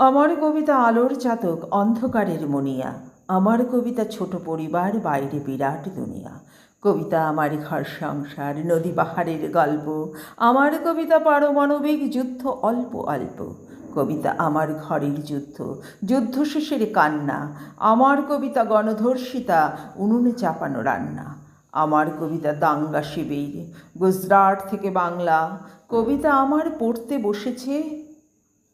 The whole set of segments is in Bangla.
আমার কবিতা আলোর চাতক অন্ধকারের মনিয়া। আমার কবিতা ছোট পরিবার, বাইরে বিরাট দুনিয়া। কবিতা আমার ঘর সংসার, নদী পাহাড়ের গল্প। আমার কবিতা পারমাণবিক যুদ্ধ অল্প অল্প। কবিতা আমার ঘরের যুদ্ধ যুদ্ধ শেষের কান্না। আমার কবিতা গণধর্ষিতা, উনুনে চাপানো রান্না। আমার কবিতা দাঙ্গা শিবির, গুজরাট থেকে বাংলা। কবিতা আমার পড়তে বসেছে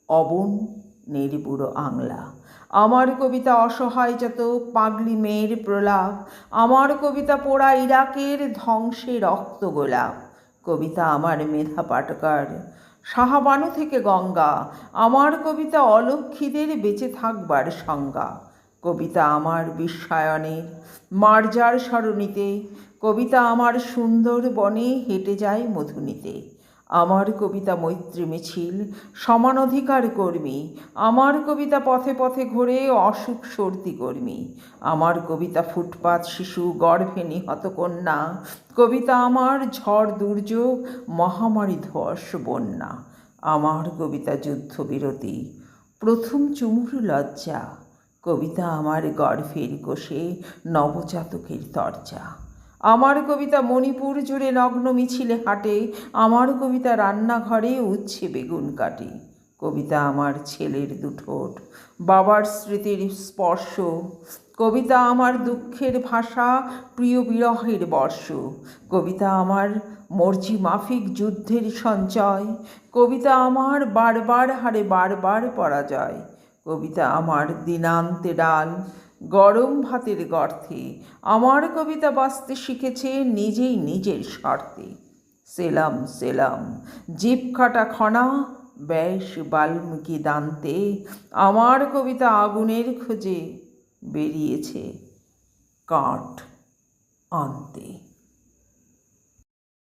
অবন নির্বুড়ো আংলা। আমার কবিতা অসহায় যত পাগলি মেয়ের প্রলাপ। আমার কবিতা পোড়া ইরাকের ধ্বংসে রক্ত গোলাপ। কবিতা আমার মেধা পাটকার সাহাবানু থেকে গঙ্গা। আমার কবিতা অলক্ষীদের বেঁচে থাকবার সংজ্ঞা। কবিতা আমার বিশ্বায়নের মার্জার সরণিতে। কবিতা আমার সুন্দর বনে হেঁটে যায় মধুনিতে। আমার কবিতা মৈত্রী মিছিল, সমান অধিকার কর্মী, আমার কবিতা পথে পথে ঘোরে অসুখ সর্দি কর্মী, আমার কবিতা ফুটপাত শিশু গর্ভে নিহত কন্যা, কবিতা আমার ঝড় দুর্যোগ, মহামারী ধস বন্যা, আমার কবিতা যুদ্ধবিরতি প্রথম চুমুর লজ্জা, কবিতা আমার গর্ভের কোষে নবজাতকের দরজা আমার কবিতা মণিপুর জুড়ে নগ্ন মিছিলে হাঁটে, আমার কবিতা রান্নাঘরে উচ্ছে বেগুন কাটে। কবিতা আমার ছেলের দুঠোট, বাবার স্মৃতির স্পর্শ। কবিতা আমার দুঃখের ভাষা, প্রিয় বিরহের বর্ষ। কবিতা আমার মর্জি মাফিক যুদ্ধের সঞ্চয়। কবিতা আমার বারবার হারে বারবার পরাজয়। কবিতা আমার দিনান্তে ডাল গরম ভাতের গর্থে আমার কবিতা বাঁচতে শিখেছে নিজেই নিজের স্বার্থে। সেলাম সেলাম জিপ খাটা খনা, ব্যাস বাল্মীকি দান্তে, আমার কবিতা আগুনের খোঁজে বেরিয়েছে কাঠ আনতে।